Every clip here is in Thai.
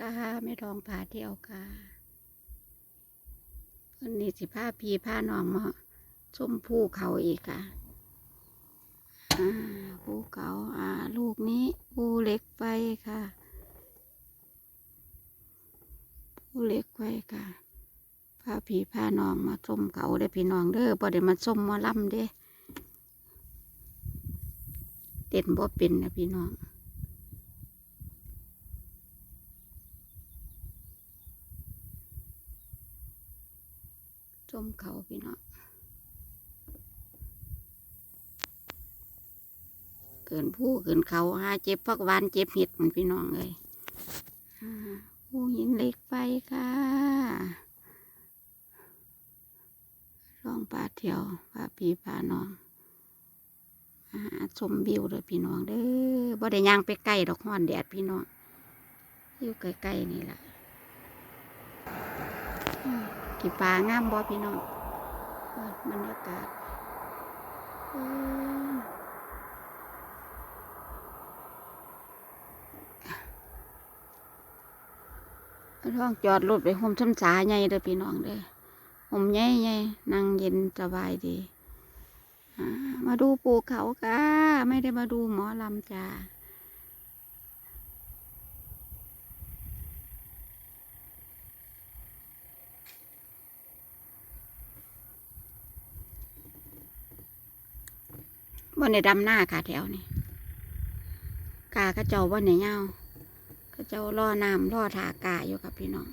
ค่ะแม่ทองพาเที่ยวค่ะวันนี้สิพาพี่พาน้องมาชมภูเขาอีกค่ะอ่าภูเขาอ่า ลูกนี้ภูเล็กไฟค่ะภูเล็กไฟค่ะพาพี่พาน้องมาชมเขาได้พี่น้องเด้อบ่ได้มาชมมาล่ำเด้เต้นบ่เป็นนะพี่น้อง ชมเขาพี่น้องเกินผู้เกินเขาหาเจ็บพักวานเจ็บเห็ดมันพี่น้องเลยผู้หินเล็กไฟค่ะร้องปลาเที่ยวปลาปีปลาน้องอาชมวิวเลยพี่น้องเด้อบ่ได้ย่างไปใกลดอกห้อนแดดพี่น้องอยู่ใกล้ๆนี่แหละ กี่ปลางามบ่พี่น้องบรรยากาศเอิ่องจอดรถไปห่มช้ำสาใหญ่เด้อพี่น้องเด้อห่มใหญ่ใหญ่นั่งเย็นสบายดีมาดูปูเขาค่ะ ไม่ได้มาดูหมอลำจ้า บ่ในดำหน้าค่ะแถวนี้กาเขาเจ้าบ่ในเงาเขาเจ้าล่อน้ำล่อถากาอยู่กับพี่น้อง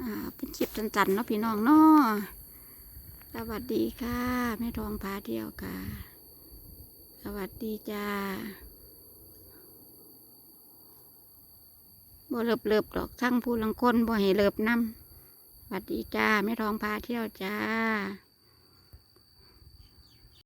อ่าเป็นชิบจันๆเนาะพี่น้องเนาะสวัสดีค่ะแม่ทองพาเที่ยวค่ะ สวัสดีจ้าบ่เลิบเลิบดอกทั้งผู้ลังคนบ่ให้เลิบน้ำ วัสดีจ้าแม่ทองพาเที่ยวจ้า